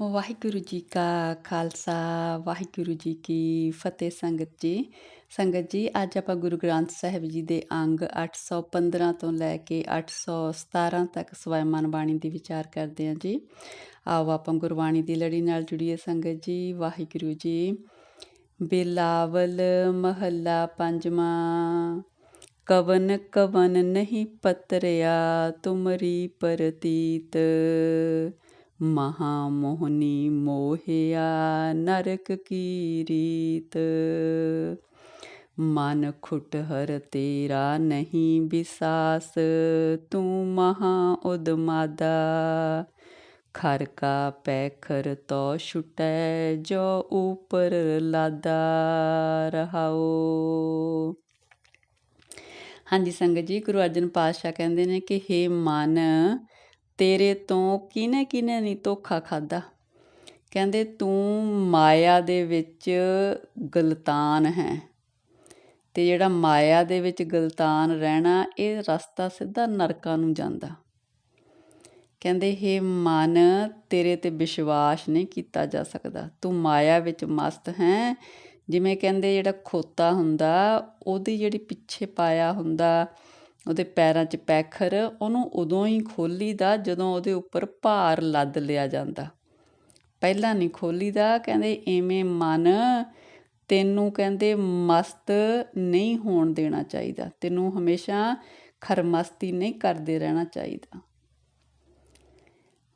ਵਾਹਿਗੁਰੂ ਜੀ ਕਾ ਖਾਲਸਾ, ਵਾਹਿਗੁਰੂ ਜੀ ਕੀ ਫਤਿਹ ਸੰਗਤ ਜੀ। ਸੰਗਤ ਜੀ, ਅੱਜ ਆਪਾਂ ਗੁਰੂ ਗ੍ਰੰਥ ਸਾਹਿਬ ਜੀ ਦੇ ਅੰਗ 815 ਤੋਂ ਲੈ ਕੇ 817 ਤੱਕ ਸਵੈਮਨ ਬਾਣੀ ਦੀ ਵਿਚਾਰ ਕਰਦੇ ਹਾਂ ਜੀ। ਆਓ ਆਪਾਂ ਗੁਰਬਾਣੀ ਦੀ ਲੜੀ ਨਾਲ ਜੁੜੀਏ ਸੰਗਤ ਜੀ, ਵਾਹਿਗੁਰੂ ਜੀ। ਬਿਲਾਵਲ ਮਹੱਲਾ ਪੰਜਵਾਂ, ਕਵਨ ਕਵਨ ਨਹੀਂ ਪਤਰਿਆ ਤੁਮਰੀ ਪਰਤੀਤ। ਮਹਾ ਮੋਹਨੀ ਮੋਹਿਆ ਨਰਕ ਕੀ ਰੀਤ। ਮਨ ਖੁਟ ਹਰ ਤੇਰਾ ਨਹੀਂ ਵਿਸਾਸ ਤੂੰ ਮਹਾ ਉਦਮਾਦਾ। ਖਰ ਕਾ ਪੈਖਰ ਤੋ ਛੁਟੈ, ਜੋ ਉਪਰ ਲਾਦਾ ਰਹਾਓ। ਹਾਂਜੀ ਸੰਗਤ ਜੀ, ਗੁਰੂ ਅਰਜਨ ਪਾਤਸ਼ਾਹ ਕਹਿੰਦੇ ਨੇ ਕਿ हे ਮਨ ਤੇਰੇ ਤੋਂ ਕਿਨੇ ਕਿਨੇ ਨਹੀਂ ਧੋਖਾ ਖਾਦਾ ਕਹਿੰਦੇ, ਤੂੰ ਮਾਇਆ ਦੇ ਵਿੱਚ ਗਲਤਾਨ ਹੈ ਤੇ ਜਿਹੜਾ ਮਾਇਆ ਦੇ ਵਿੱਚ ਗਲਤਾਨ ਰਹਿਣਾ, ਇਹ ਰਸਤਾ ਸਿੱਧਾ ਨਰਕਾਂ ਨੂੰ ਜਾਂਦਾ। ਕਹਿੰਦੇ, ਹੈ ਮਨ, ਤੇਰੇ ਤੇ ਵਿਸ਼ਵਾਸ ਨਹੀਂ ਕੀਤਾ ਜਾ ਸਕਦਾ। ਤੂੰ ਮਾਇਆ ਵਿੱਚ ਮਸਤ ਹੈ। ਜਿਵੇਂ ਕਹਿੰਦੇ, ਜਿਹੜਾ ਖੋਤਾ ਹੁੰਦਾ, ਉਹਦੀ ਜਿਹੜੀ ਪਿੱਛੇ ਪਾਇਆ ਹੁੰਦਾ ਉਹਦੇ ਪੈਰਾਂ 'ਚ ਪੈਖਰ, ਉਹਨੂੰ ਉਦੋਂ ਹੀ ਖੋਲੀਦਾ ਜਦੋਂ ਉਹਦੇ ਉੱਪਰ ਭਾਰ ਲੱਦ ਲਿਆ ਜਾਂਦਾ। ਪਹਿਲਾਂ ਨਹੀਂ ਖੋਲੀਦਾ, ਕਹਿੰਦੇ ਐਵੇਂ ਮਨ ਤੈਨੂੰ ਕਹਿੰਦੇ ਮਸਤ ਨਹੀਂ ਹੋਣ ਦੇਣਾ ਚਾਹੀਦਾ। ਤੈਨੂੰ ਹਮੇਸ਼ਾ ਖਰਮਸਤੀ ਨਹੀਂ ਕਰਦੇ ਰਹਿਣਾ ਚਾਹੀਦਾ।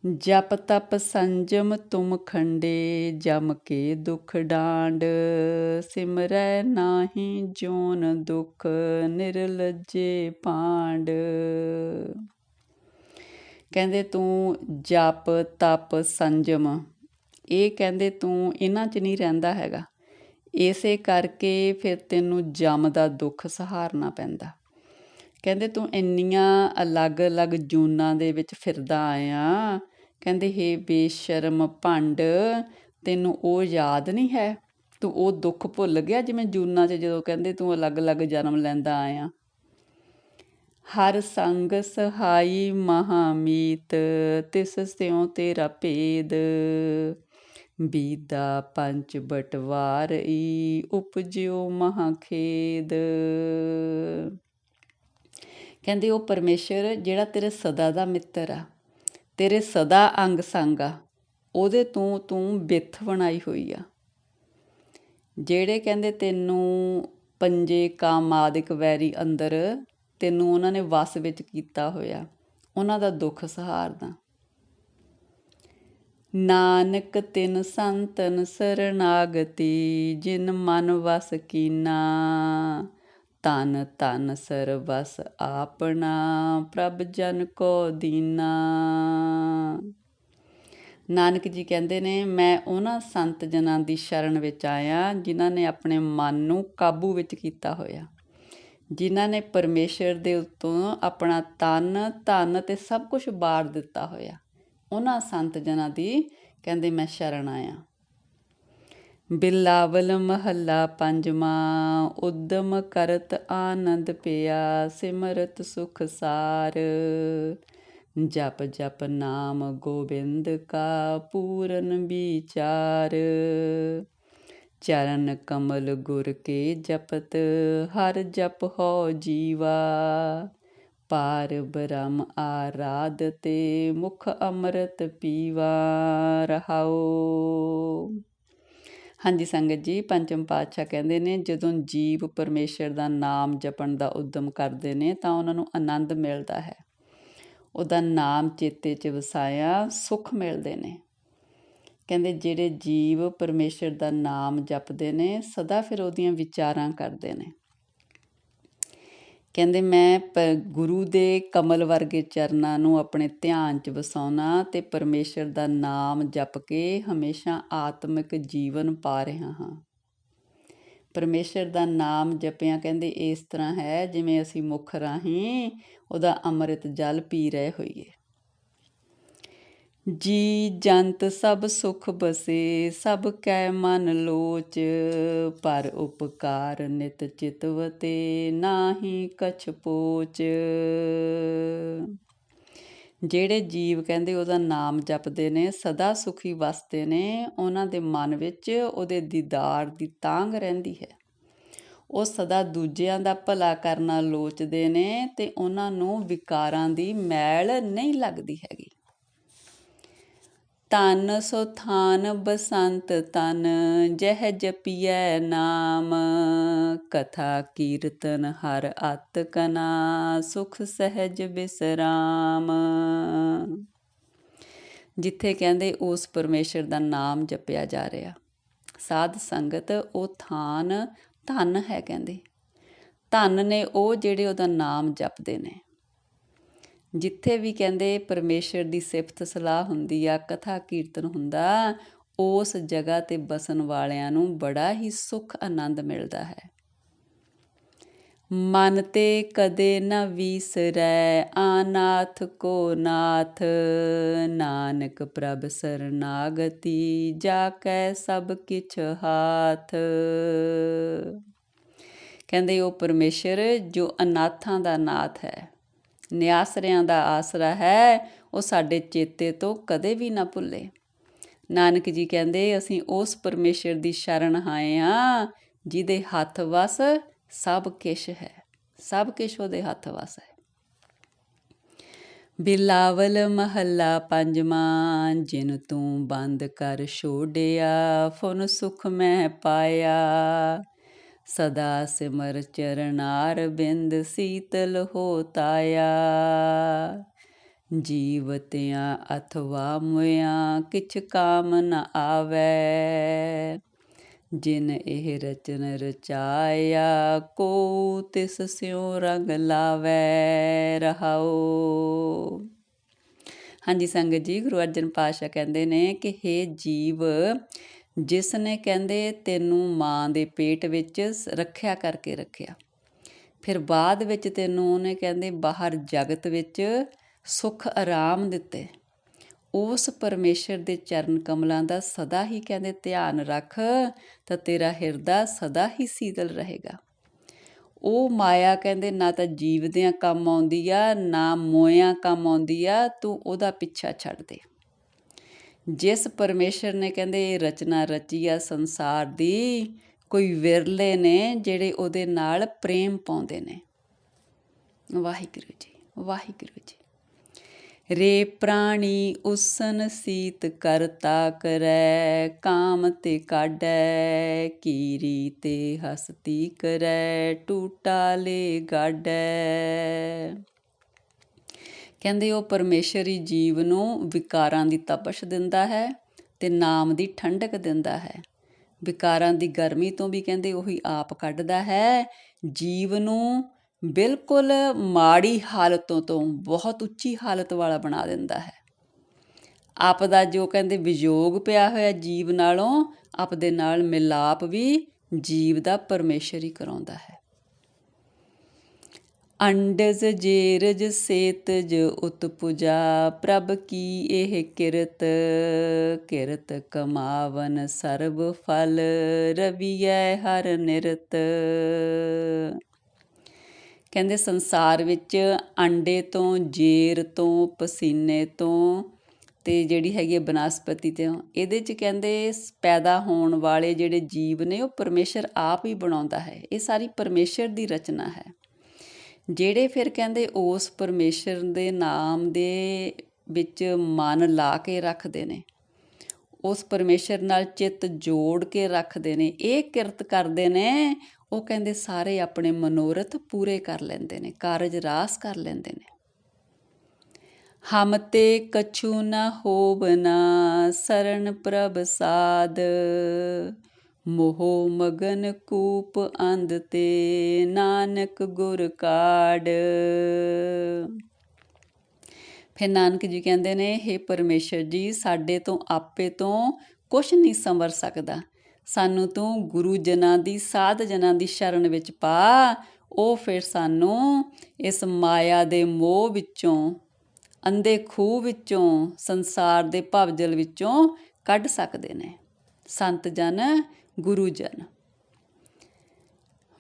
ਜਪ ਤਪ ਸੰਜਮ ਤੁਮ ਖੰਡੇ, ਜਮ ਕੇ ਦੁਖ ਡਾਂਡ। ਸਿਮਰੈ ਨਾਹੀ ਜੋਨ ਦੁਖ ਨਿਰਲਜੇ ਪਾਂਡ ਕਹਿੰਦੇ ਤੂੰ ਜਪ ਤਪ ਸੰਜਮ, ਇਹ ਕਹਿੰਦੇ ਤੂੰ ਇਹਨਾਂ 'ਚ ਨਹੀਂ ਰਹਿੰਦਾ ਹੈਗਾ। ਇਸੇ ਕਰਕੇ ਫਿਰ ਤੈਨੂੰ ਜਮ ਦਾ ਦੁੱਖ ਸਹਾਰਨਾ ਪੈਂਦਾ। ਕਹਿੰਦੇ ਤੂੰ ਇੰਨੀਆਂ ਅਲੱਗ-ਅਲੱਗ ਜੂਨਾਂ ਦੇ ਵਿੱਚ ਫਿਰਦਾ ਆਇਆ ਕਹਿੰਦੇ, ਹੇ ਬੇਸ਼ਰਮ ਭੰਡ, ਤੈਨੂੰ ਉਹ ਯਾਦ ਨਹੀਂ ਹੈ? ਤੂੰ ਉਹ ਦੁੱਖ ਭੁੱਲ ਗਿਆ ਜਿਵੇਂ ਜੂਨਾਂ 'ਚ ਜਦੋਂ ਕਹਿੰਦੇ ਤੂੰ ਅਲੱਗ-ਅਲੱਗ ਜਨਮ ਲੈਂਦਾ ਆਇਆ। ਹਰ ਸੰਗ ਸਹਾਈ ਮਹਾਮੀਤ, ਤਿਸ ਸਿਉ ਤੇਰਾ ਭੇਦ। ਬੀਦਾ ਪੰਜ ਬਟਵਾਰ ਈ ਉਪਜਿਓ ਮਹਾ ਖੇਦ ਕਹਿੰਦੇ, ਉਹ ਪਰਮੇਸ਼ਰ ਜਿਹੜਾ ਤੇਰੇ ਸਦਾ ਦਾ ਮਿੱਤਰ ਆ। ਤੇਰੇ ਸਦਾ ਅੰਗ ਸੰਗ ਆ। ਉਹਦੇ ਤੂੰ ਤੂੰ ਬਿੱਥ ਬਣਾਈ ਹੋਈ ਆ। ਜਿਹੜੇ ਕਹਿੰਦੇ ਤੈਨੂੰ ਪੰਜੇ ਕਾਮਾਦਿਕ ਵੈਰੀ ਅੰਦਰ ਤੈਨੂੰ ਉਹਨਾਂ ਨੇ ਵਸ ਵਿੱਚ ਕੀਤਾ ਹੋਇਆ, ਉਹਨਾਂ ਦਾ ਦੁੱਖ ਸਹਾਰਦਾ। ਨਾਨਕ ਤਿਨ ਸੰਤਨ ਸਰਨਾਗਤੀ, ਜਿਨ ਮਨ ਵਸ ਕੀਨਾ। ਧਨ ਤਨ ਸਰਬਸ ਆਪਣਾ, ਪ੍ਰਭ ਜਨ ਕੋ ਦੀਨਾ। ਨਾਨਕ ਜੀ ਕਹਿੰਦੇ ਨੇ, ਮੈਂ ਉਹਨਾਂ ਸੰਤ ਜਨਾਂ ਦੀ ਸ਼ਰਨ ਵਿੱਚ ਆਇਆ, ਜਿਨ੍ਹਾਂ ਨੇ ਆਪਣੇ ਮਨ ਨੂੰ ਕਾਬੂ ਵਿੱਚ ਕੀਤਾ ਹੋਇਆ। ਜਿਨ੍ਹਾਂ ਨੇ ਪਰਮੇਸ਼ਰ ਦੇ ਉੱਤੋਂ ਆਪਣਾ ਤਨ, ਧਨ ਤੇ ਸਭ ਕੁਝ ਬਾੜ ਦਿੱਤਾ ਹੋਇਆ। ਉਹਨਾਂ ਸੰਤ ਜਨਾਂ ਦੀ ਕਹਿੰਦੇ, ਮੈਂ ਸ਼ਰਨ ਆਇਆ। ਬਿਲਾਵਲ ਮਹੱਲਾ ਪੰਜਵਾਂ, ਉਦਮ ਕਰਤ ਆਨੰਦ ਪਿਆ, ਸਿਮਰਤ ਸੁਖ ਸਾਰ। ਜਪ ਜਪ ਨਾਮ ਗੋਬਿੰਦ ਕਾ ਪੂਰਨ ਵਿਚਾਰ। ਚਰਨ ਕਮਲ ਗੁਰ ਕੇ ਜਪਤ, ਹਰ ਜਪ ਹੋ ਜੀਵਾ। ਪਾਰ ਬ੍ਰਹਮ ਆਰਾਧ ਤੇ ਮੁਖ ਅੰਮ੍ਰਿਤ ਪੀਵਾ ਰਹਾਓ ਹਾਂਜੀ ਸੰਗਤ ਜੀ, ਪੰਚਮ ਪਾਤਸ਼ਾਹ ਕਹਿੰਦੇ ਨੇ, ਜਦੋਂ ਜੀਵ ਪਰਮੇਸ਼ਰ ਦਾ ਨਾਮ ਜਪਣ ਦਾ ਉਦਮ ਕਰਦੇ ਨੇ, ਤਾਂ ਉਹਨਾਂ ਨੂੰ ਆਨੰਦ ਮਿਲਦਾ ਹੈ। ਉਹਦਾ ਨਾਮ ਚੇਤੇ 'ਚ ਵਸਾਇਆ, ਸੁਖ ਮਿਲਦੇ ਨੇ। ਕਹਿੰਦੇ ਜਿਹੜੇ ਜੀਵ ਪਰਮੇਸ਼ਰ ਦਾ ਨਾਮ ਜਪਦੇ ਨੇ, ਸਦਾ ਫਿਰ ਉਹਦੀਆਂ ਵਿਚਾਰਾਂ ਕਰਦੇ ਨੇ। ਕਹਿੰਦੇ ਮੈਂ ਪ ਗੁਰੂ ਦੇ ਕਮਲ ਵਰਗੇ ਚਰਨਾਂ ਨੂੰ ਆਪਣੇ ਧਿਆਨ 'ਚ ਵਸਾਉਣਾ ਅਤੇ ਪਰਮੇਸ਼ਰ ਦਾ ਨਾਮ ਜਪ ਕੇ ਹਮੇਸ਼ਾ ਆਤਮਿਕ ਜੀਵਨ ਪਾ ਰਿਹਾ ਹਾਂ। ਪਰਮੇਸ਼ਰ ਦਾ ਨਾਮ ਜਪਿਆ ਕਹਿੰਦੇ ਇਸ ਤਰ੍ਹਾਂ ਹੈ ਜਿਵੇਂ ਅਸੀਂ ਮੁਖ ਰਾਹੀਂ ਉਹਦਾ ਅੰਮ੍ਰਿਤ ਜਲ ਪੀ ਰਹੇ ਹੋਈਏ। ਜੀ ਜੰਤ ਸਭ ਸੁਖ ਬਸੇ, ਸਭ ਕੈ ਮਨ ਲੋਚ, ਪਰ ਉਪਕਾਰ ਨਿਤ ਚਿਤਵਤੇ ਨਾਹੀ ਕਛ ਪੋਚ। ਜਿਹੜੇ ਜੀਵ ਕਹਿੰਦੇ ਉਹਦਾ ਨਾਮ ਜਪਦੇ ਨੇ, ਸਦਾ ਸੁਖੀ ਵਸਦੇ ਨੇ, ਉਹਨਾਂ ਦੇ ਮਨ ਵਿੱਚ ਉਹਦੇ ਦੀਦਾਰ ਦੀ ਤਾਂਗ ਰਹਿੰਦੀ ਹੈ। ਉਹ ਸਦਾ ਦੂਜਿਆਂ ਦਾ ਭਲਾ ਕਰਨਾ ਲੋਚਦੇ ਨੇ ਤੇ ਉਹਨਾਂ ਨੂੰ ਵਿਕਾਰਾਂ ਦੀ ਮੈਲ ਨਹੀਂ ਲੱਗਦੀ ਹੈਗੀ। ਧਨ ਸੋ ਥਾਨ ਬਸੰਤ ਤਨ ਜਹ ਜਪੀਐ ਨਾਮ। ਕਥਾ ਕੀਰਤਨ ਹਰ ਅਤ ਕਨਾ, ਸੁਖ ਸਹਿਜ ਬਿਸਰਾਮ। ਜਿੱਥੇ ਕਹਿੰਦੇ ਉਸ ਪਰਮੇਸ਼ਰ ਦਾ ਨਾਮ ਜਪਿਆ ਜਾ ਰਿਹਾ। ਸਾਧ ਸੰਗਤ, ਉਹ ਥਾਨ, ਧਨ ਹੈ ਕਹਿੰਦੇ। ਧਨ ਨੇ ਉਹ ਜਿਹੜੇ ਉਹਦਾ ਨਾਮ ਜਪਦੇ ਨੇ। ਜਿੱਥੇ ਵੀ ਕਹਿੰਦੇ ਪਰਮੇਸ਼ਰ ਦੀ ਸਿਫਤ ਸਲਾਹ ਹੁੰਦੀ ਆ, ਕਥਾ ਕੀਰਤਨ ਹੁੰਦਾ, ਉਸ ਜਗ੍ਹਾ ਤੇ ਬਸਣ ਵਾਲਿਆਂ ਨੂੰ ਬੜਾ ਹੀ ਸੁਖ ਆਨੰਦ ਮਿਲਦਾ ਹੈ। ਮਨ ਤੇ ਕਦੇ ਨ ਵਿਸਰੈ, ਆਨਾਥ ਕੋ ਨਾਥ, ਨਾਨਕ ਪ੍ਰਭ ਸਰਨਾਗਤੀ ਜਾ ਕੈ ਸਭ ਕਿਛ ਹਾਥ। ਕਹਿੰਦੇ ਉਹ ਪਰਮੇਸ਼ਰ ਜੋ ਅਨਾਥਾਂ ਦਾ ਨਾਥ ਹੈ। ਨਿਆਸਰਿਆਂ ਦਾ ਆਸਰਾ ਹੈ, ਉਹ ਸਾਡੇ ਚੇਤੇ ਤੋਂ ਕਦੇ ਵੀ ਨਾ ਭੁੱਲੇ। ਨਾਨਕ ਜੀ ਕਹਿੰਦੇ, ਅਸੀਂ ਉਸ ਪਰਮੇਸ਼ਰ ਦੀ ਸ਼ਰਨ ਆਏ ਆ ਜਿਹਦੇ ਹੱਥ ਵਸ ਸਭ ਕੁਝ ਹੈ। ਸਭ ਕੁਝ ਉਹਦੇ ਹੱਥ ਵਸ ਹੈ। ਬਿਲਾਵਲ ਮਹੱਲਾ ਪੰਜਵਾਂ, ਜਿਨ ਤੂੰ ਬੰਦ ਕਰ ਛੋੜਿਆ, ਫੁਨ ਸੁਖ ਮੈਂ ਪਾਇਆ। ਸਦਾ ਸਿਮਰ ਚਰਨਾਰ ਬਿੰਦ ਸੀਤਲ ਹੋਤਾਇਆ। ਜੀਵਤਿਆਂ ਅਥਵਾ ਮੁਆ ਕਿਛ ਕਾਮ ਨ ਆਵੇ। ਜਿਨ ਇਹ ਰਚਨ ਰਚਾਇਆ, ਕੋ ਤਿਸ ਸਿਉ ਰੰਗ ਲਾਵੈ ਰਹਾਓ ਹਾਂਜੀ, ਸੰਗਤ ਜੀ, ਗੁਰੂ ਅਰਜਨ ਪਾਸ਼ਾ ਕਹਿੰਦੇ ਨੇ ਕਿ हे ਜੀਵ ਜਿਸ ਨੇ ਕਹਿੰਦੇ, ਤੈਨੂੰ ਮਾਂ ਦੇ ਪੇਟ ਵਿੱਚ ਰੱਖਿਆ ਕਰਕੇ ਰੱਖਿਆ। ਫਿਰ ਬਾਅਦ ਵਿੱਚ ਤੈਨੂੰ ਉਹਨੇ ਕਹਿੰਦੇ, ਬਾਹਰ ਜਗਤ ਵਿੱਚ ਸੁਖ ਆਰਾਮ ਦਿੱਤੇ। ਉਸ ਪਰਮੇਸ਼ਰ ਦੇ ਚਰਨ ਕਮਲਾਂ ਦਾ ਸਦਾ ਹੀ ਕਹਿੰਦੇ, ਧਿਆਨ ਰੱਖ, ਤਾਂ ਤੇਰਾ ਹਿਰਦਾ ਸਦਾ ਹੀ ਸੀਤਲ ਰਹੇਗਾ। ਉਹ ਮਾਇਆ ਕਹਿੰਦੇ, ਨਾ ਤਾਂ ਜੀਵਦਿਆਂ ਕੰਮ ਆਉਂਦੀ ਆ, ਨਾ ਮੋਇਆਂ ਕੰਮ ਆਉਂਦੀ ਆ, ਤੂੰ ਉਹਦਾ ਪਿੱਛਾ ਛੱਡ ਦੇ। ਜਿਸ ਪਰਮੇਸ਼ਰ ਨੇ ਕਹਿੰਦੇ ਇਹ ਰਚਨਾ ਰਚੀ ਆ ਸੰਸਾਰ ਦੀ, ਕੋਈ ਵਿਰਲੇ ਨੇ ਜਿਹੜੇ ਉਹਦੇ ਨਾਲ ਪ੍ਰੇਮ ਪਾਉਂਦੇ ਨੇ। ਵਾਹਿਗੁਰੂ ਜੀ ਵਾਹਿਗੁਰੂ ਜੀ। ਰੇ ਪ੍ਰਾਣੀ ਉਸਨ ਸੀਤ ਕਰਤਾ ਕਰੈ, ਕਾਮ ਤੇ ਕਾਢੈ, ਕੀਰੀ ਤੇ ਹਸਤੀ ਕਰੈ, ਟੂਟਾ ਲੇ ਗਾਢੈ। ਕਹਿੰਦੇ ਉਹ ਪਰਮੇਸ਼ਰੀ ਜੀਵ ਨੂੰ ਵਿਕਾਰਾਂ ਦੀ ਤਪਸ਼ ਦਿੰਦਾ ਹੈ ਤੇ ਨਾਮ ਦੀ ਠੰਡਕ ਦਿੰਦਾ ਹੈ। ਵਿਕਾਰਾਂ ਦੀ ਗਰਮੀ ਤੋਂ ਵੀ ਕਹਿੰਦੇ ਉਹੀ ਆਪ ਕੱਢਦਾ ਹੈ। ਜੀਵ ਨੂੰ ਬਿਲਕੁਲ ਮਾੜੀ ਹਾਲਤੋਂ ਤੋਂ ਬਹੁਤ ਉੱਚੀ ਹਾਲਤ ਵਾਲਾ ਬਣਾ ਦਿੰਦਾ ਹੈ। ਆਪ ਦਾ ਜੋ ਕਹਿੰਦੇ ਵਿਯੋਗ ਪਿਆ ਹੋਇਆ ਜੀਵ ਨਾਲੋਂ, ਆਪ ਦੇ ਨਾਲ ਮਿਲਾਪ ਵੀ ਜੀਵ ਦਾ ਪਰਮੇਸ਼ਰ ਹੀ ਕਰਾਉਂਦਾ ਹੈ। ਅੰਡਜ ਜੇਰਜ ਸੇਤਜ ਉਤਪੁਜਾ ਪ੍ਰਭ ਕੀ ਇਹ ਕਿਰਤ? ਕਿਰਤ ਕਮਾਵਨ ਸਰਬ ਫਲ, ਰਵੀਐ ਹਰ ਨਿਰਤ। ਕਹਿੰਦੇ ਸੰਸਾਰ ਵਿੱਚ ਅੰਡੇ ਤੋਂ, ਜੇਰ ਤੋਂ, ਪਸੀਨੇ ਤੋਂ ਤੇ ਜਿਹੜੀ ਹੈਗੀ ਹੈ ਬਨਸਪਤੀ ਤੇ, ਇਹਦੇ ਚ ਕਹਿੰਦੇ ਪੈਦਾ ਹੋਣ ਵਾਲੇ ਜਿਹੜੇ ਜੀਵ ਨੇ, ਉਹ ਪਰਮੇਸ਼ਰ ਆਪ ਹੀ ਬਣਾਉਂਦਾ ਹੈ। ਇਹ ਸਾਰੀ ਪਰਮੇਸ਼ਰ ਦੀ ਰਚਨਾ ਹੈ। ਜਿਹੜੇ ਫਿਰ ਕਹਿੰਦੇ ਉਸ ਪਰਮੇਸ਼ਰ ਦੇ ਨਾਮ ਦੇ ਵਿੱਚ ਮਨ ਲਾ ਕੇ ਰੱਖਦੇ ਨੇ, ਉਸ ਪਰਮੇਸ਼ਰ ਨਾਲ ਚਿੱਤ ਜੋੜ ਕੇ ਰੱਖਦੇ ਨੇ, ਇਹ ਕਿਰਤ ਕਰਦੇ ਨੇ, ਉਹ ਕਹਿੰਦੇ ਸਾਰੇ ਆਪਣੇ ਮਨੋਰਥ ਪੂਰੇ ਕਰ ਲੈਂਦੇ ਨੇ, ਕਾਰਜ ਰਾਸ ਕਰ ਲੈਂਦੇ ਨੇ। ਹਮ ਤੇ ਕਛੂ ਨ ਹੋਵਨਾ ਸਰਨ ਪ੍ਰਭ ਸਾਧ। ਮੋਹ ਮਗਨ ਕੂਪ ਅੰਧ ਤੇ ਨਾਨਕ ਗੁਰ ਕਾੜ ਫਿਰ ਨਾਨਕ ਜੀ ਕਹਿੰਦੇ ਨੇ हे ਪਰਮੇਸ਼ਰ ਜੀ, ਸਾਡੇ ਤੋਂ ਆਪੇ ਤੋਂ ਕੁਝ ਨਹੀਂ ਸੰਵਰ ਸਕਦਾ। ਸਾਨੂੰ ਤੂੰ ਗੁਰੂ ਜਨਾਂ ਦੀ, ਸਾਧ ਜਨਾਂ ਦੀ ਸ਼ਰਨ ਵਿੱਚ ਪਾ। ਉਹ ਫਿਰ ਸਾਨੂੰ ਇਸ ਮਾਇਆ ਦੇ ਮੋਹ ਵਿੱਚੋਂ ਅੰਦੇ ਖੂਹ ਵਿੱਚੋਂ, ਸੰਸਾਰ ਦੇ ਭਵਜਲ ਵਿੱਚੋਂ ਕੱਢ ਸਕਦੇ ਨੇ। ਸੰਤ ਜਨ ਗੁਰੂ ਜਨ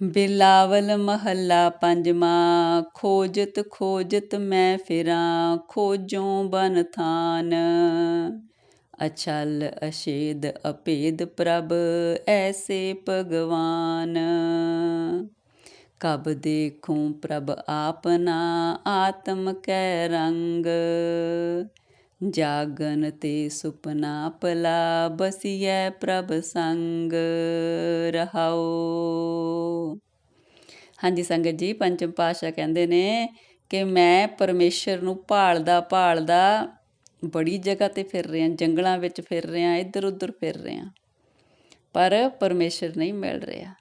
ਬਿਲਾਵਲ ਮਹੱਲਾ ਪੰਜਵਾਂ, ਖੋਜਤ ਖੋਜਤ ਮੈਂ ਫਿਰਾਂ, ਖੋਜੋਂ ਬਨ ਥਾਨ। ਅਛਲ ਅਸ਼ੇਦ ਅਪੇਦ ਪ੍ਰਭ, ਐਸੇ ਭਗਵਾਨ। ਕਬ ਦੇਖੂੰ ਪ੍ਰਭ ਆਪਨਾ ਆਤਮ ਕੈ ਰੰਗ। ਜਾਗਨ ਤੇ ਸੁਪਨਾ ਪਲਾ ਬਸੀਐ ਪ੍ਰਭ ਸੰਗ ਰਹਾਓ। ਹਾਂਜੀ ਸੰਗਤ ਜੀ, ਪੰਚਮ ਪਾਸ਼ਾ ਕਹਿੰਦੇ ਨੇ ਕਿ ਮੈਂ ਪਰਮੇਸ਼ਰ ਨੂੰ ਭਾਲਦਾ ਭਾਲਦਾ ਬੜੀ ਜਗ੍ਹਾ ਤੇ ਫਿਰ ਰਿਹਾ, ਜੰਗਲਾਂ ਵਿੱਚ ਫਿਰ ਰਿਹਾ ਇੱਧਰ ਉੱਧਰ ਫਿਰ ਰਿਹਾ, ਪਰ ਪਰਮੇਸ਼ਰ ਨਹੀਂ ਮਿਲ ਰਿਹਾ।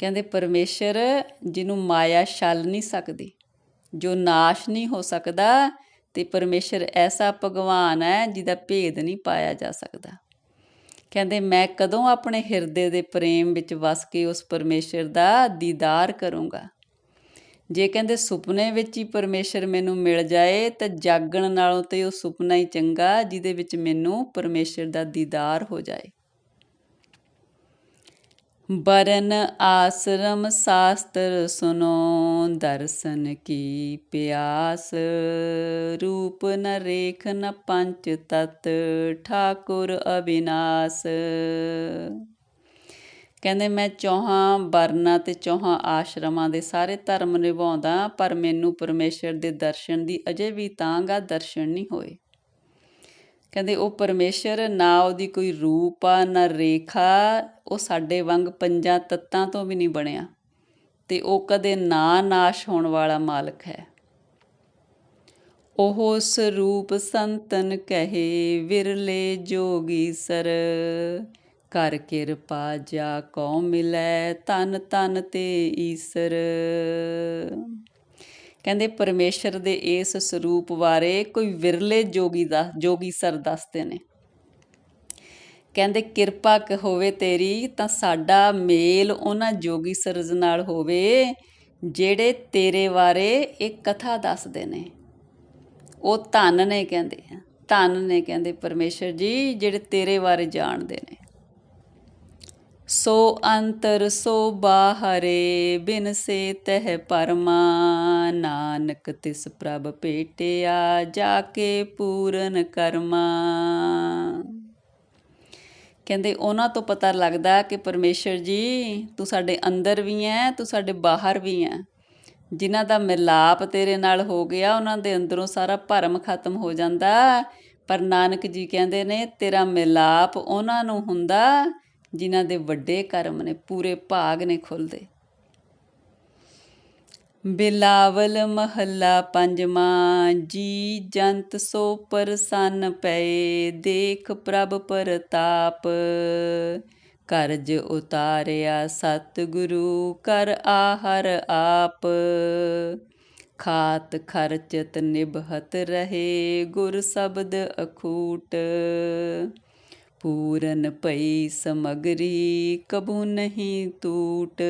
ਕਹਿੰਦੇ ਪਰਮੇਸ਼ਰ ਜਿਹਨੂੰ ਮਾਇਆ ਛਲ ਨਹੀਂ ਸਕਦੀ, ਜੋ ਨਾਸ਼ ਨਹੀਂ ਹੋ ਸਕਦਾ ਤੇ ਪਰਮੇਸ਼ਰ ਐਸਾ ਭਗਵਾਨ ਹੈ ਜਿਹਦਾ ਭੇਦ ਨਹੀਂ ਪਾਇਆ ਜਾ ਸਕਦਾ। ਕਹਿੰਦੇ, ਮੈਂ ਕਦੋਂ ਆਪਣੇ ਹਿਰਦੇ ਦੇ ਪ੍ਰੇਮ ਵਿੱਚ ਵਸ ਕੇ ਉਸ ਪਰਮੇਸ਼ਰ ਦਾ ਦੀਦਾਰ ਕਰੂੰਗਾ? ਜੇ ਕਹਿੰਦੇ, ਸੁਪਨੇ ਵਿੱਚ ਹੀ ਪਰਮੇਸ਼ਰ ਮੈਨੂੰ ਮਿਲ ਜਾਏ, ਤਾਂ ਜਾਗਣ ਨਾਲੋਂ ਤੇ ਉਹ ਸੁਪਨਾ ਹੀ ਚੰਗਾ, ਜਿਹਦੇ ਵਿੱਚ ਮੈਨੂੰ ਪਰਮੇਸ਼ਰ ਦਾ ਦੀਦਾਰ ਹੋ ਜਾਏ। ਬਰਨ ਆਸਰਮ ਸਾਸਤਰ ਸੁਨੋ, ਦਰਸ਼ਨ ਕੀ ਪਿਆਸ। ਰੂਪ ਨ ਰੇਖ ਨ ਪੰਚ ਤਤ, ਠਾਕੁਰ ਅਬਿਨਾਸ਼ ਕਹਿੰਦੇ ਮੈਂ ਚੌਹਾਂ ਵਰਨਾ ਤੇ ਚੌਹਾਂ ਆਸ਼ਰਮਾਂ ਦੇ ਸਾਰੇ ਧਰਮ ਨਿਭਾਉਂਦਾ, ਪਰ ਮੈਨੂੰ ਪਰਮੇਸ਼ਰ ਦੇ ਦਰਸ਼ਨ ਦੀ ਅਜੇ ਵੀ ਤਾਂਗਾ ਦਰਸ਼ਨ ਨਹੀਂ ਹੋਏ। ਕਹਿੰਦੇ ਉਹ ਪਰਮੇਸ਼ਰ ਨਾ ਉਹਦੀ ਕੋਈ ਰੂਪ ਆ, ਨਾ ਰੇਖਾ, ਉਹ ਸਾਡੇ ਵਾਂਗ ਪੰਜਾਂ ਤੱਤਾਂ ਤੋਂ ਵੀ ਨਹੀਂ ਬਣਿਆ। ਤੇ ਉਹ ਕਦੇ ਨਾ ਨਾਸ਼ ਹੋਣ ਵਾਲਾ ਮਾਲਕ ਹੈ। ਉਹ ਸਰੂਪ ਸੰਤਨ ਕਹੇ, ਵਿਰਲੇ ਜੋਗੀ ਸਰ ਕਰ ਕਿਰਪਾ ਜਾ ਕੋ ਮਿਲੈ ਤਨ ਤਨ ਤੇ ਈਸਰ। ਕਹਿੰਦੇ ਪਰਮੇਸ਼ਰ ਦੇ ਇਸ ਸਰੂਪ ਬਾਰੇ ਕੋਈ ਵਿਰਲੇ ਜੋਗੀ ਦਾ, ਜੋਗੀ ਸਰ ਦੱਸਦੇ ਨੇ। ਕਹਿੰਦੇ, ਕਿਰਪਾ ਕ ਹੋਵੇ ਤੇਰੀ ਤਾਂ ਸਾਡਾ ਮੇਲ ਉਹਨਾਂ ਜੋਗੀ ਸਰਜ ਨਾਲ ਹੋਵੇ, ਜਿਹੜੇ ਤੇਰੇ ਬਾਰੇ ਇਹ ਕਥਾ ਦੱਸਦੇ ਨੇ। ਉਹ ਧਨ ਨੇ ਕਹਿੰਦੇ, ਧਨ ਨੇ ਕਹਿੰਦੇ ਪਰਮੇਸ਼ਰ ਜੀ, ਜਿਹੜੇ ਤੇਰੇ ਬਾਰੇ ਜਾਣਦੇ ਨੇ। ਸੋ ਅੰਤਰ ਸੋ ਬਾਹਰੇ ਬਿਨ ਸੇ ਤਹ ਪਰਮਾ ਨਾਨਕ ਤਿਸ ਪ੍ਰਭ ਭੇਟਿਆ ਜਾ ਕੇ ਪੂਰਨ ਕਰਮਾ। ਕਹਿੰਦੇ ਉਹਨਾਂ ਤੋਂ ਪਤਾ ਲੱਗਦਾ ਕਿ ਪਰਮੇਸ਼ਰ ਜੀ, ਤੂੰ ਸਾਡੇ ਅੰਦਰ ਵੀ ਹੈ ਤੂੰ ਸਾਡੇ ਬਾਹਰ ਵੀ ਹੈ ਜਿਨ੍ਹਾਂ ਦਾ ਮਿਲਾਪ ਤੇਰੇ ਨਾਲ ਹੋ ਗਿਆ, ਉਹਨਾਂ ਦੇ ਅੰਦਰੋਂ ਸਾਰਾ ਭਰਮ ਖਤਮ ਹੋ ਜਾਂਦਾ। ਪਰ ਨਾਨਕ ਜੀ ਕਹਿੰਦੇ ਨੇ, ਤੇਰਾ ਮਿਲਾਪ ਉਹਨਾਂ ਨੂੰ ਹੁੰਦਾ, ਜਿਨ੍ਹਾਂ ਦੇ ਵੱਡੇ ਕਰਮ ਨੇ, ਪੂਰੇ ਭਾਗ ਨੇ ਖੁੱਲਦੇ ਬਿਲਾਵਲ ਮਹੱਲਾ ਪੰਜਵਾਂ, ਜੀ ਜੰਤ ਸੋ ਪਰਸੰਨ ਪਏ, ਦੇਖ ਪ੍ਰਭ ਪ੍ਰਤਾਪ। ਕਰਜ ਉਤਾਰਿਆ ਸਤਿਗੁਰੂ, ਕਰ ਆਹਰ ਆਪ। ਖਾਤ ਖਰਚਤ ਨਿਭਤ ਰਹੇ, ਗੁਰ ਸ਼ਬਦ ਅਖੂਟ। ਪੂਰਨ ਪਈ ਸਮਗਰੀ, ਕਬੂ ਨਹੀਂ ਟੂਟ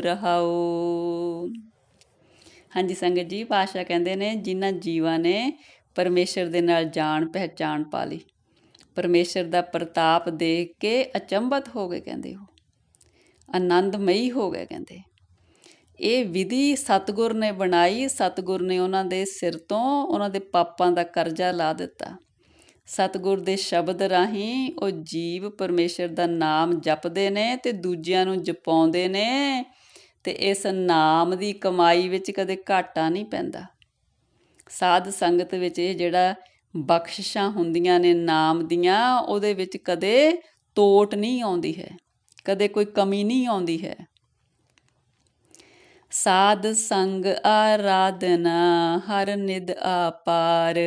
ਰਹਾਓ ਹਾਂਜੀ, ਸੰਗਤ ਜੀ ਪਾਸ਼ਾ ਕਹਿੰਦੇ ਨੇ, ਜਿਨ੍ਹਾਂ ਜੀਵਾਂ ਨੇ ਪਰਮੇਸ਼ਰ ਦੇ ਨਾਲ ਜਾਣ ਪਹਿਚਾਣ ਪਾ ਲਈ, ਪਰਮੇਸ਼ਰ ਦਾ ਪ੍ਰਤਾਪ ਦੇਖ ਕੇ ਅਚੰਭਤ ਹੋ ਗਏ ਕਹਿੰਦੇ ਉਹ, ਆਨੰਦਮਈ ਹੋ ਗਏ ਕਹਿੰਦੇ। ਇਹ ਵਿਧੀ ਸਤਗੁਰ ਨੇ ਬਣਾਈ, ਸਤਗੁਰ ਨੇ ਉਹਨਾਂ ਦੇ ਸਿਰ ਤੋਂ ਉਹਨਾਂ ਦੇ ਪਾਪਾਂ ਦਾ ਕਰਜ਼ਾ ਲਾ ਦਿੱਤਾ। ਸਤਗੁਰ ਦੇ ਸ਼ਬਦ ਰਾਹੀਂ ਉਹ ਜੀਵ ਪਰਮੇਸ਼ਰ ਦਾ ਨਾਮ ਜਪਦੇ ਨੇ ਤੇ ਦੂਜਿਆਂ ਨੂੰ ਜਪਾਉਂਦੇ ਨੇ ਤੇ ਇਸ ਨਾਮ ਦੀ ਕਮਾਈ ਵਿੱਚ ਕਦੇ ਘਾਟਾ ਨਹੀਂ ਪੈਂਦਾ। ਸਾਧ ਸੰਗਤ ਵਿੱਚ ਇਹ ਜਿਹੜਾ ਬਖਸ਼ਿਸ਼ਾਂ ਹੁੰਦੀਆਂ ਨੇ ਨਾਮ ਦੀਆਂ, ਉਹਦੇ ਵਿੱਚ ਕਦੇ ਤੋਟ ਨਹੀਂ ਆਉਂਦੀ ਹੈ, ਕਦੇ ਕੋਈ ਕਮੀ ਨਹੀਂ ਆਉਂਦੀ ਹੈ। ਸਾਧ ਸੰਗ ਆਰਾਧਨਾ, ਹਰ ਨਿਦ ਆਪਾਰ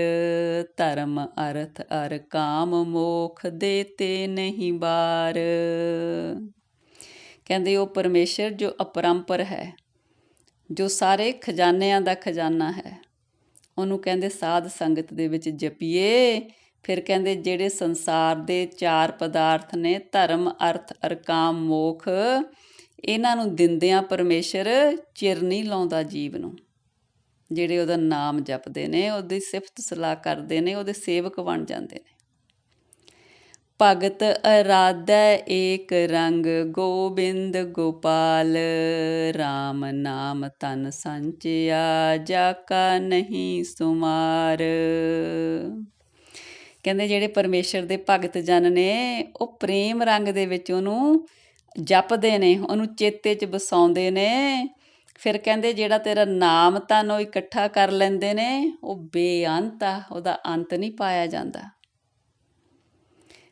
ਧਰਮ ਅਰਥ ਅਰ ਕਾਮ ਮੋਖ ਦੇਤੇ ਨਹੀਂ ਬਾਰ। ਕਹਿੰਦੇ ਉਹ ਪਰਮੇਸ਼ਰ ਜੋ ਅਪਰੰਪਰ ਹੈ, ਜੋ ਸਾਰੇ ਖਜ਼ਾਨਿਆਂ ਦਾ ਖਜ਼ਾਨਾ ਹੈ। ਉਹਨੂੰ ਕਹਿੰਦੇ ਸਾਧ ਸੰਗਤ ਦੇ ਵਿੱਚ ਜਪੀਏ। ਫਿਰ ਕਹਿੰਦੇ ਜਿਹੜੇ ਸੰਸਾਰ ਦੇ ਚਾਰ ਪਦਾਰਥ ਨੇ, ਧਰਮ, ਅਰਥ, ਅਰਕਾਮ, ਮੋਖ, ਇਹਨਾਂ ਨੂੰ ਦਿੰਦਿਆਂ ਪਰਮੇਸ਼ਰ ਚਿਰ ਨਹੀਂ ਲਾਉਂਦਾ ਜੀਵ ਨੂੰ। ਜਿਹੜੇ ਉਹਦਾ ਨਾਮ ਜਪਦੇ ਨੇ, ਉਹਦੀ ਸਿਫਤ ਸਲਾਹ ਕਰਦੇ ਨੇ, ਉਹਦੇ ਸੇਵਕ ਬਣ ਜਾਂਦੇ ਨੇ। ਭਗਤ ਅਰਾਧੈ ਏਕ ਰੰਗ ਗੋਬਿੰਦ ਗੋਪਾਲ। RAM ਨਾਮ ਤਨ ਸੰਚਿਆ, ਜਾ ਕਾ ਨਹੀਂ ਸੁਮਾਰ। ਕਹਿੰਦੇ ਜਿਹੜੇ ਪਰਮੇਸ਼ਰ ਦੇ ਭਗਤ ਜਨ ਨੇ, ਉਹ ਪ੍ਰੇਮ ਰੰਗ ਦੇ ਵਿੱਚ ਉਹਨੂੰ ਜਪਦੇ ਨੇ, ਉਹਨੂੰ ਚੇਤੇ 'ਚ ਵਸਾਉਂਦੇ ਨੇ। ਫਿਰ ਕਹਿੰਦੇ ਜਿਹੜਾ ਤੇਰਾ ਨਾਮ ਤਨ ਉਹ ਇਕੱਠਾ ਕਰ ਲੈਂਦੇ ਨੇ, ਉਹ ਬੇਅੰਤ ਆ, ਉਹਦਾ ਅੰਤ ਨਹੀਂ ਪਾਇਆ ਜਾਂਦਾ।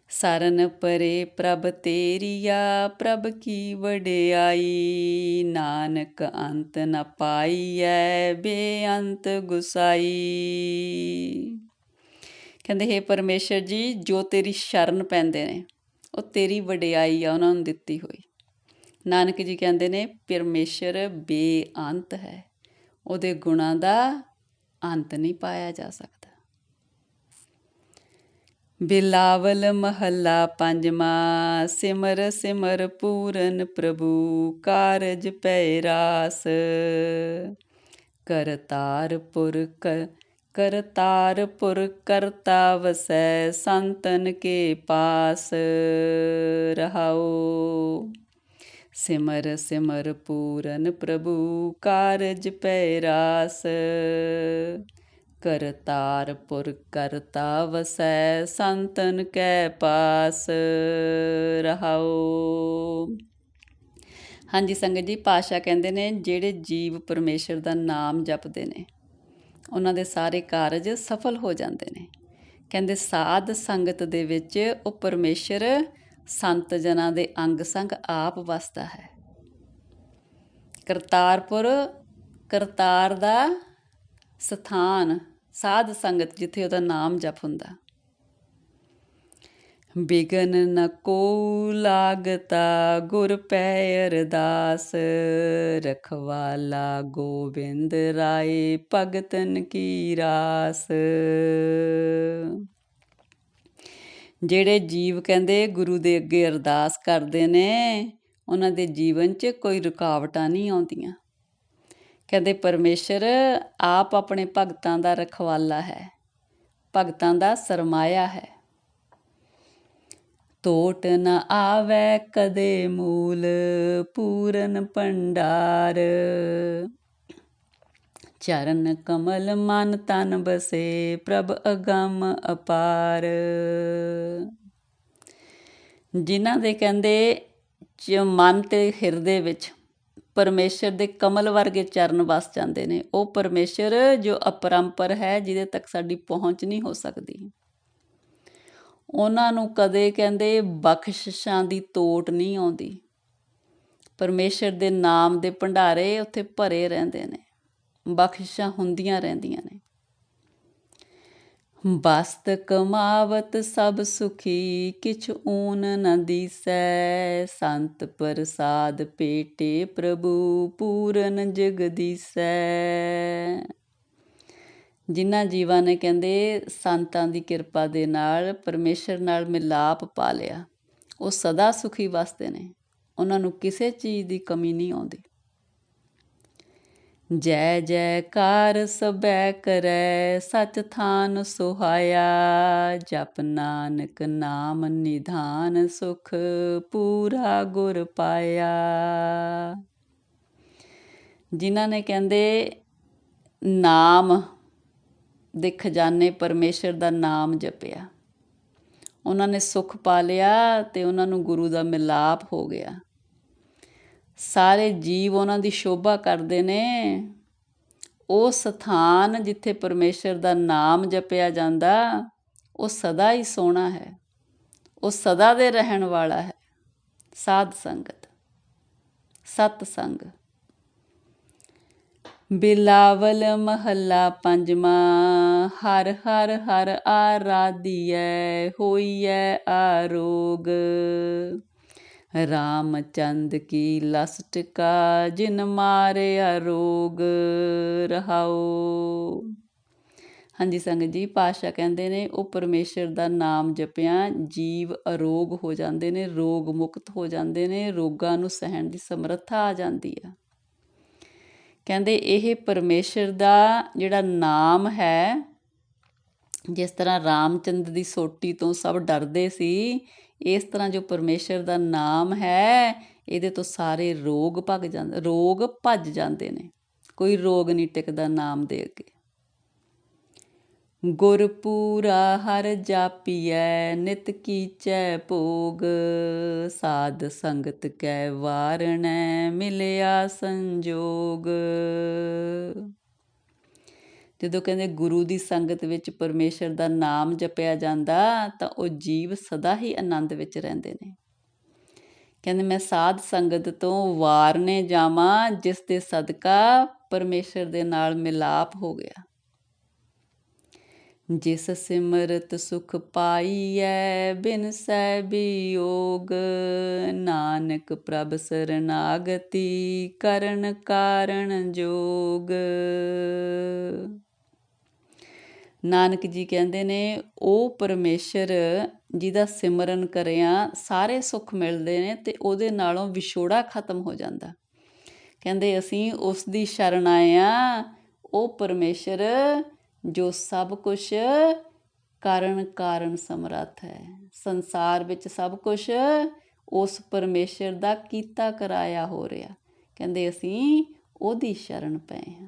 ਸਰਨ ਪਰੇ ਪ੍ਰਭ ਤੇਰੀਆ ਪ੍ਰਭ ਕੀ ਵਡਿਆਈ? ਨਾਨਕ ਅੰਤ ਨ ਪਾਈਐ, ਬੇਅੰਤ ਗੁਸਾਈ। ਕਹਿੰਦੇ, ਹੈ ਪਰਮੇਸ਼ਰ ਜੀ, ਜੋ ਤੇਰੀ ਸ਼ਰਨ ਪੈਂਦੇ ਨੇ, ਉਹ ਤੇਰੀ ਵਡਿਆਈ ਆ, ਉਹਨਾਂ ਨੂੰ ਦਿੱਤੀ ਹੋਈ। ਨਾਨਕ ਜੀ ਕਹਿੰਦੇ ਨੇ, ਪਰਮੇਸ਼ਰ ਬੇਅੰਤ ਹੈ, ਉਹਦੇ ਗੁਣਾਂ ਦਾ ਅੰਤ ਨਹੀਂ ਪਾਇਆ ਜਾ ਸਕਦਾ। ਬਿਲਾਵਲ ਮਹੱਲਾ ਪੰਜਵਾਂ, ਸਿਮਰ ਸਿਮਰ ਪੂਰਨ ਪ੍ਰਭੂ, ਕਾਰਜ ਪੈ ਰਾਸ। ਕਰਤਾਰਪੁਰ ਕਰਤਾਰਪੁਰ ਕਰਤਾ ਵਸੈ ਸੰਤਨ ਕੇ ਪਾਸ ਰਹਾਓ ਸਿਮਰ ਸਿਮਰ ਪੂਰਨ ਪ੍ਰਭੂ, ਕਾਰਜ ਪੈ ਰਾਸ। ਕਰਤਾਰਪੁਰ ਕਰਤਾ ਵਸੈ ਸੰਤਨ ਕੈ ਪਾਸ ਰਹਾਓ ਹਾਂਜੀ, ਸੰਗਤ ਜੀ ਪਾਸ਼ਾ ਕਹਿੰਦੇ ਨੇ, ਜਿਹੜੇ ਜੀਵ ਪਰਮੇਸ਼ਰ ਦਾ ਨਾਮ ਜਪਦੇ ਨੇ, ਉਹਨਾਂ ਦੇ ਸਾਰੇ ਕਾਰਜ ਸਫਲ ਹੋ ਜਾਂਦੇ ਨੇ। ਕਹਿੰਦੇ, ਸਾਧ ਸੰਗਤ ਦੇ ਵਿੱਚ ਉਹ ਪਰਮੇਸ਼ਰ ਸੰਤ ਜਨਾਂ ਦੇ ਅੰਗ ਸੰਗ ਆਪ ਵਸਦਾ ਹੈ। ਕਰਤਾਰਪੁਰ, ਕਰਤਾਰ ਦਾ ਸਥਾਨ ਸਾਧ ਸੰਗਤ ਜਿੱਥੇ ਉਹਦਾ ਨਾਮ ਜਪ ਹੁੰਦਾ। ਬਿਗਨ ਨ ਕੋ ਲਾਗਤਾ ਗੁਰ ਪੈ ਅਰਦਾਸ, ਰਖਵਾਲਾ ਗੋਬਿੰਦ ਰਾਏ ਭਗਤਨ ਕੀ ਰਾਸ। ਜਿਹੜੇ ਜੀਵ ਕਹਿੰਦੇ ਗੁਰੂ ਦੇ ਅੱਗੇ ਅਰਦਾਸ ਕਰਦੇ ਨੇ, ਉਹਨਾਂ ਦੇ ਜੀਵਨ 'ਚ ਕੋਈ ਰੁਕਾਵਟਾਂ ਨਹੀਂ ਆਉਂਦੀਆਂ। ਕਹਿੰਦੇ ਪਰਮੇਸ਼ਰ ਆਪ ਆਪਣੇ ਭਗਤਾਂ ਦਾ ਰਖਵਾਲਾ ਹੈ, ਭਗਤਾਂ ਦਾ ਸਰਮਾਇਆ ਹੈ। ਟੋਟ ਨ ਆਵੇ ਕਦੇ ਮੂਲ, ਪੂਰਨ ਭੰਡਾਰ। ਚਰਨ ਕਮਲ ਮਨ ਤਨ ਬਸੇ, ਪ੍ਰਭ ਅਗੰਮ ਅਪਾਰ। ਜਿਨ੍ਹਾਂ ਦੇ ਕਹਿੰਦੇ ਮਨ ਤੇ ਹਿਰਦੇ ਵਿੱਚ ਪਰਮੇਸ਼ਰ ਦੇ ਕਮਲ ਵਰਗੇ ਚਰਨ ਵਸ ਜਾਂਦੇ ਨੇ। ਉਹ ਪਰਮੇਸ਼ਰ ਜੋ ਅਪਰੰਪਰ ਹੈ, ਜਿਹਦੇ ਤੱਕ ਸਾਡੀ ਪਹੁੰਚ ਨਹੀਂ ਹੋ ਸਕਦੀ। ਉਹਨਾਂ ਨੂੰ ਕਦੇ ਕਹਿੰਦੇ ਬਖਸ਼ਿਸ਼ਾਂ ਦੀ ਤੋਟ ਨਹੀਂ ਆਉਂਦੀ। ਪਰਮੇਸ਼ਰ ਦੇ ਨਾਮ ਦੇ ਭੰਡਾਰੇ ਉੱਥੇ ਭਰੇ ਰਹਿੰਦੇ ਨੇ। ਬਖਸ਼ਿਸ਼ਾਂ ਹੁੰਦੀਆਂ ਰਹਿੰਦੀਆਂ ਨੇ। ਬਸਤ ਕਮਾਵਤ ਸਭ ਸੁਖੀ, ਕਿਛ ਊਨ ਨ ਦੀਸੈ। ਸੰਤ ਪ੍ਰਸਾਦ ਪੇਟੇ ਪ੍ਰਭੂ, ਪੂਰਨ ਜਗਦੀਸੈ ਜਿਨ੍ਹਾਂ ਜੀਵਾਂ ਨੇ ਕਹਿੰਦੇ, ਸੰਤਾਂ ਦੀ ਕਿਰਪਾ ਦੇ ਨਾਲ ਪਰਮੇਸ਼ਰ ਨਾਲ ਮਿਲਾਪ ਪਾ ਲਿਆ। ਉਹ ਸਦਾ ਸੁਖੀ ਵਸਦੇ ਨੇ। ਉਹਨਾਂ ਨੂੰ ਕਿਸੇ ਚੀਜ਼ ਦੀ ਕਮੀ ਨਹੀਂ ਆਉਂਦੀ। ਜੈ ਜੈਕਾਰ ਸਬੈ ਕਰੈ, ਸਚ ਥਾਨ ਸੁਹਾਇਆ। ਜਪ ਨਾਨਕ ਨਾਮ ਨਿਧਾਨ ਸੁਖ ਪੂਰਾ ਗੁਰ ਪਾਇਆ। ਜਿਨ੍ਹਾਂ ਨੇ ਕਹਿੰਦੇ, ਨਾਮ ਦੇ ਖਜ਼ਾਨੇ ਪਰਮੇਸ਼ਰ ਦਾ ਨਾਮ ਜਪਿਆ। ਉਹਨਾਂ ਨੇ ਸੁਖ ਪਾ ਲਿਆ ਤੇ ਉਹਨਾਂ ਨੂੰ ਗੁਰੂ ਦਾ ਮਿਲਾਪ ਹੋ ਗਿਆ। ਸਾਰੇ ਜੀਵ ਉਹਨਾਂ ਦੀ ਸ਼ੋਭਾ ਕਰਦੇ ਨੇ। ਉਹ ਸਥਾਨ ਜਿੱਥੇ ਪਰਮੇਸ਼ਰ ਦਾ ਨਾਮ ਜਪਿਆ ਜਾਂਦਾ, ਉਹ ਸਦਾ ਹੀ ਸੋਹਣਾ ਹੈ। ਉਹ ਸਦਾ ਦੇ ਰਹਿਣ ਵਾਲਾ ਹੈ। ਸਾਧ ਸੰਗਤ, ਸਤ ਸੰਗ। ਬਿਲਾਵਲ ਮਹੱਲਾ ਪੰਜਵਾਂ, ਹਰ ਹਰ ਹਰ ਆਰਾਧੀਐ, ਹੋਈਐ ਆਰੋਗ ਰਾਮਚੰਦ ਕੀ ਲਸਟ ਕਾ ਜਿਨ ਮਾਰਿਆ ਰੋਗ ਰਹਾਓ ਹਾਂਜੀ ਸੰਗਤ ਜੀ ਪਾਸ਼ਾ ਕਹਿੰਦੇ ਨੇ, ਉਹ ਪਰਮੇਸ਼ਰ ਦਾ ਨਾਮ ਜਪਿਆ, ਜੀਵ ਅਰੋਗ ਹੋ ਜਾਂਦੇ ਨੇ, ਰੋਗ ਮੁਕਤ ਹੋ ਜਾਂਦੇ ਨੇ, ਰੋਗਾਂ ਨੂੰ ਸਹਿਣ ਦੀ ਸਮਰੱਥਾ ਆ ਜਾਂਦੀ ਆ। ਕਹਿੰਦੇ ਇਹ ਪਰਮੇਸ਼ਰ ਦਾ ਜਿਹੜਾ ਨਾਮ ਹੈ, ਜਿਸ ਤਰ੍ਹਾਂ ਰਾਮਚੰਦਰ ਦੀ ਸੋਟੀ ਤੋਂ ਸਭ ਡਰਦੇ ਸੀ ਇਸ ਤਰ੍ਹਾਂ ਜੋ ਪਰਮੇਸ਼ਰ ਦਾ ਨਾਮ ਹੈ, ਇਹਦੇ ਤੋਂ ਸਾਰੇ ਰੋਗ ਭੱਜ ਜਾਂਦੇ ਰੋਗ ਭੱਜ ਜਾਂਦੇ ਨੇ। ਕੋਈ ਰੋਗ ਨਹੀਂ ਟਿਕਦਾ ਨਾਮ ਦੇ ਅੱਗੇ। ਗੁਰਪੂਰਾ ਹਰ ਜਾਪੀਐ, ਨਿਤ ਕੀਚੈ ਭੋਗ। ਸਾਧ ਸੰਗਤ ਕੈ ਵਾਰਣੈ, ਮਿਲਿਆ ਸੰਜੋਗ। ਜਦੋਂ ਕਹਿੰਦੇ ਗੁਰੂ ਦੀ ਸੰਗਤ ਵਿੱਚ ਪਰਮੇਸ਼ਰ ਦਾ ਨਾਮ ਜਪਿਆ ਜਾਂਦਾ, ਤਾਂ ਉਹ ਜੀਵ ਸਦਾ ਹੀ ਆਨੰਦ ਵਿੱਚ ਰਹਿੰਦੇ ਨੇ। ਕਹਿੰਦੇ ਮੈਂ ਸਾਧ ਸੰਗਤ ਤੋਂ ਵਾਰਨੇ ਜਾਵਾਂ, ਜਿਸ ਦੇ ਸਦਕਾ ਪਰਮੇਸ਼ਰ ਦੇ ਨਾਲ ਮਿਲਾਪ ਹੋ ਗਿਆ। ਜਿਸ ਸਿਮਰਤ ਸੁਖ ਪਾਈਐ, ਬਿਨ ਸੈ ਬਿਯੋਗ, ਨਾਨਕ ਪ੍ਰਭ ਸਰਨਾਗਤੀ ਕਰਨ ਕਾਰਣ ਜੋਗ। ਨਾਨਕ ਜੀ ਕਹਿੰਦੇ ਨੇ, ਉਹ ਪਰਮੇਸ਼ਰ ਜਿਹਦਾ ਸਿਮਰਨ ਕਰਿਆ, ਸਾਰੇ ਸੁੱਖ ਮਿਲਦੇ ਨੇ ਤੇ ਉਹਦੇ ਨਾਲੋਂ ਵਿਛੋੜਾ ਖਤਮ ਹੋ ਜਾਂਦਾ। ਕਹਿੰਦੇ ਅਸੀਂ ਉਸ ਦੀ ਸ਼ਰਨ ਆਏ ਆ, ਉਹ ਪਰਮੇਸ਼ਰ ਜੋ ਸਭ ਕੁਝ ਕਾਰਨ ਕਾਰਨ ਸਮਰੱਥ ਹੈ। ਸੰਸਾਰ ਵਿੱਚ ਸਭ ਕੁਝ ਉਸ ਪਰਮੇਸ਼ਰ ਦਾ ਕੀਤਾ ਕਰਾਇਆ ਹੋ ਰਿਹਾ। ਕਹਿੰਦੇ ਅਸੀਂ ਉਹਦੀ ਸ਼ਰਨ ਪਏ ਹਾਂ